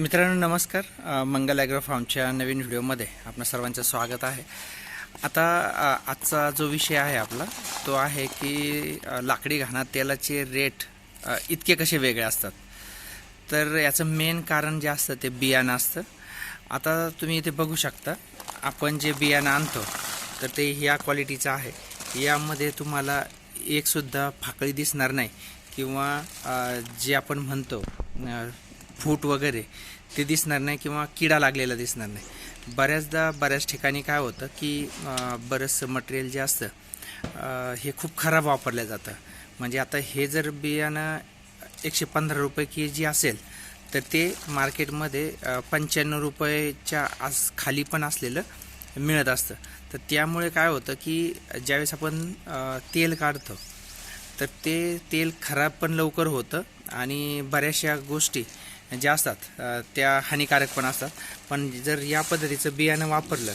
मित्रांनो नमस्कार. मंगल ॲग्रो फार्मच्या नवीन व्हिडिओमध्ये आपणा सर्वांचं स्वागत आहे. आता आजचा जो विषय आहे आपला तो आहे की लाकडी घाणा तेलाचे रेट इतके कसे वेगळे असतात? तर याचं मेन कारण जे असतं ते बियाणं असतं. आता तुम्ही इथे बघू शकता आपण जे बियाणं आणतो तर ते ह्या क्वालिटीचं आहे. यामध्ये तुम्हाला एकसुद्धा फाकळी दिसणार नाही. किंवा जे आपण म्हणतो फूट वगैरे ते दिसणार नाही किंवा किडा लागलेला दिसणार नाही. बऱ्याचदा बऱ्याच ठिकाणी काय होतं की बरंचसं मटेरियल जे असतं हे खूप खराब वापरलं जातं. म्हणजे आता हे जर बियाणं एकशे पंधरा रुपये के जी असेल तर ते मार्केटमध्ये पंच्याण्णव रुपयेच्या आस खाली पण असलेलं मिळत असतं. तर त्यामुळे काय होतं की ज्यावेळेस आपण तेल काढतो तर ते तेल खराब पण लवकर होतं आणि बऱ्याचशा गोष्टी ज्या असतात त्या हानिकारक पण असतात. पण जर या पद्धतीचं बियाणं वापरलं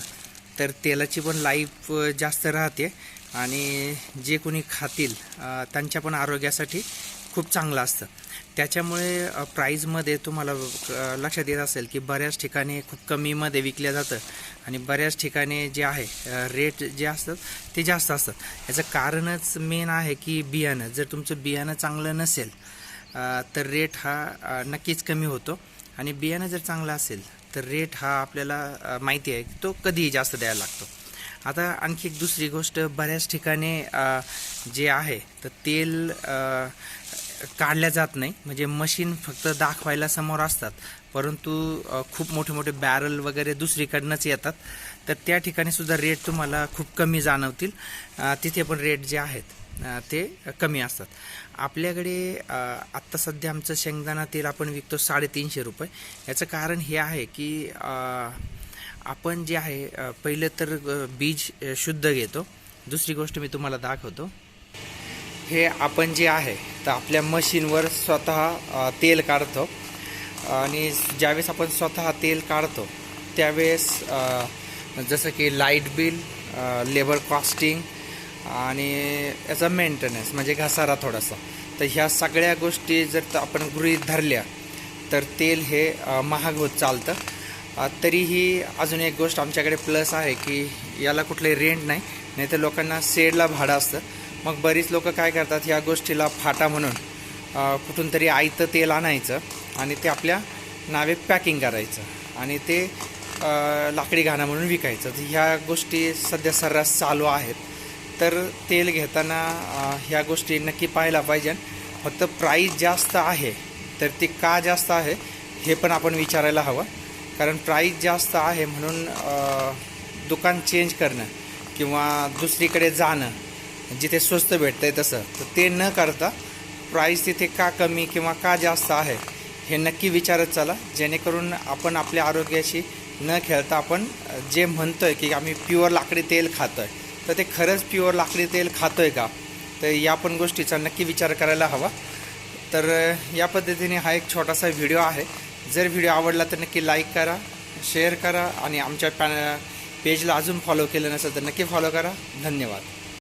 तर तेलाची पण लाईफ जास्त राहते आणि जे कोणी खातील त्यांच्या पण आरोग्यासाठी खूप चांगलं असतं. त्याच्यामुळे प्राईजमध्ये तुम्हाला लक्षात येत असेल की बऱ्याच ठिकाणी खूप कमीमध्ये विकल्या जातं आणि बऱ्याच ठिकाणी जे आहे रेट जे असतात ते जास्त असतात. याचं कारणच मेन आहे की बियाणं. जर तुमचं बियाणं चांगलं नसेल तर रेट हा नक्कीच कमी होतो. आणि बियाणं जर चांगलं असेल तर रेट हा आपल्याला माहिती आहे तो कधीही जास्त द्यायला लागतो. आता आणखी एक दुसरी गोष्ट बऱ्याच ठिकाणी जे आहे तर तेल काढल्या जात नाही. म्हणजे मशीन फक्त दाखवायला समोर असतात. परंतु खूप मोठे मोठे बॅरल वगैरे दुसरीकडनंच येतात. तर त्या ठिकाणी सुद्धा रेट तुम्हाला खूप कमी जाणवतील. तिथे पण रेट जे आहेत ते कमी असतात. आपल्याकडे आत्ता सध्या आमचं शेंगदाणा तेल आपण विकतो साडेतीनशे रुपये. याचं कारण हे आहे की आपण जे आहे पहिलं तर बीज शुद्ध घेतो. दुसरी गोष्ट मी तुम्हाला दाखवतो. हे आपण जे आहे तर आपल्या मशीनवर स्वतः तेल काढतो. आणि ज्यावेळेस आपण स्वतः तेल काढतो त्यावेळेस जसं की लाइट बिल लेबर कॉस्टिंग आणि याचा मेंटेनन्स म्हणजे घसारा थोडासा. तर ह्या सगळ्या गोष्टी जर आपण गृहीत धरल्या तर तेल हे महाग होत चालतं. तरीही अजून एक गोष्ट आमच्याकडे प्लस आहे की याला कुठले रेंट नाही नाही तर लोकांना सेडला भाडं असतं. मग बरीच लोक काय करतात ह्या गोष्टीला फाटा म्हणून कुठून तरी आयतं तेल आणायचं आणि ते आपल्या नावे पॅकिंग करायचं आणि ते लाकडी घाणा म्हणून विकायचं. तर ह्या गोष्टी सध्या सर्रास चालू आहेत. तर तेल घेताना ह्या गोष्टी नक्की पाहायला पाहिजे. फक्त प्राईस जास्त आहे तर ती का जास्त आहे हे पण आपण विचारायला हवं. कारण प्राईस जास्त आहे म्हणून दुकान चेंज करणं किंवा दुसरीकडे जाणं जिथे स्वस्त भेटतंय तसं. तर ते न करता प्राईस तिथे का कमी किंवा का जास्त आहे हे नक्की विचारत चला. जेणेकरून आपण आपल्या आरोग्याशी न खेळता आपण जे म्हणतोय की आम्ही प्युअर लाकडी तेल खातोय तर ते खरंच प्युअर लाकडी तेल खातोय का? तर या पण गोष्टीचा नक्की विचार करायला हवा. तर या पद्धतीने हा एक छोटासा व्हिडिओ आहे. जर व्हिडिओ आवडला तर नक्की लाईक करा शेअर करा आणि आमच्या पॅ पेजला अजून फॉलो केलं नसेल तर नक्की फॉलो करा. धन्यवाद.